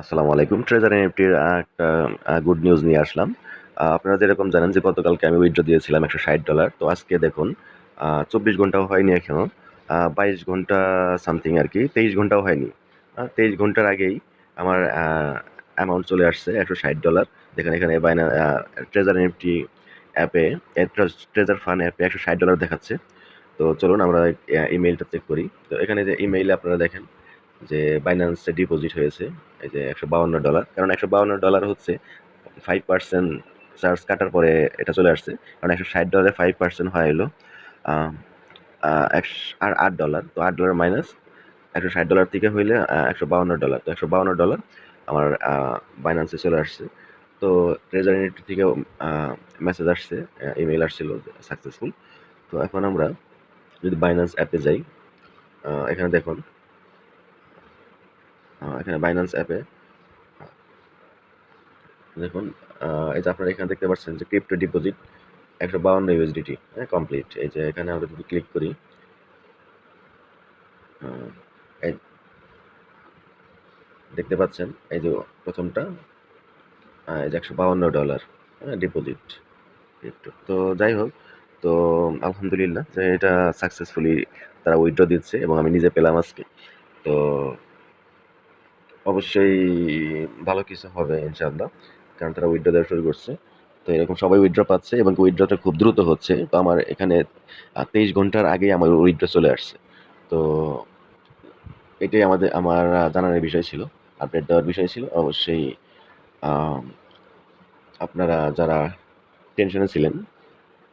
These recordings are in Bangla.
আসসালামু আলাইকুম। ট্রেজার এনএফটির একটা গুড নিউজ নিয়ে আসলাম। আপনারা যেরকম জানেন যে গতকালকে আমি উইথড্র দিয়েছিলাম একশো ষাট ডলার তো আজকে দেখুন চব্বিশ ঘন্টাও হয়নি এখনও বাইশ ঘণ্টা সামথিং আর কি, তেইশ ঘন্টাও হয়নি। তেইশ ঘণ্টার আগেই আমার অ্যামাউন্ট চলে আসছে একশো ষাট ডলার দেখেন এখানে বাইনা ট্রেজার এনএফটি অ্যাপে ট্রেজার ফান অ্যাপে একশো ষাট ডলার দেখাচ্ছে। তো চলুন আমরা ইমেইলটা চেক করি। তো এখানে যে ইমেইলে আপনারা দেখেন যে বাইন্যান্সে ডিপোজিট হয়েছে, এই যে একশো বাউন্ন ডলার কারণ একশো বাউন্ন ডলার হচ্ছে ফাইভ পার্সেন্ট চার্জ কাটার পরে এটা চলে আসছে। কারণ একশো ষাট ডলারে ফাইভ পার্সেন্ট হয় হলো আর আট ডলার তো আট ডলার মাইনাস একশো ষাট ডলার থেকে হইলে একশো বাউন্ন ডলার তো একশো বাউন্ন ডলার আমার বাইন্যান্সে চলে আসছে। তো ট্রেজার ইউনিট থেকে মেসেজ আসছে ইমেল আসছিল সাকসেসফুল তো এখন আমরা যদি বাইন্যান্স অ্যাপে যাই এখানে দেখুন এখানে বাইন্যান্স অ্যাপে দেখুন এই যে আপনারা এখানে দেখতে পাচ্ছেন যে ক্রিপ্টো ডিপোজিট একশো বাউন্ন ইউএসডিটি হ্যাঁ কমপ্লিট এই যে এখানে আমরা যদি ক্লিক করি দেখতে পাচ্ছেন, এই যে প্রথমটা এই যে একশো বাউন্ন ডলার হ্যাঁ ডিপোজিট ক্রিপ্টো তো যাই হোক, তো আলহামদুলিল্লাহ যে এটা সাকসেসফুলি তারা উইথড্র দিচ্ছে এবং আমি নিজে পেলাম আজকে। তো অবশ্যই ভালো কিছু হবে, ইনশাআল্লাহ। কারণ তারা উইথড্র দেওয়া শুরু করছে। তো এরকম সবাই উইথড্র পাচ্ছে এবং উইথড্রটা খুব দ্রুত হচ্ছে। তো আমার এখানে তেইশ ঘণ্টার আগেই আমার উইথড্র চলে আসছে। তো এটাই আমাদের, আমার জানার বিষয় ছিল আপডেট দেওয়ার বিষয় ছিল। অবশ্যই আপনারা যারা টেনশনে ছিলেন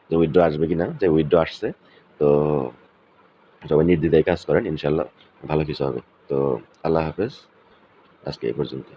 যে উইথড্র আসবে কি না যে উইথড্র আসছে, তো সবাই নির্দ্বিধায় কাজ করেন ইনশাল্লাহ ভালো কিছু হবে। তো আল্লাহ হাফেজ। আজকে এই পর্যন্ত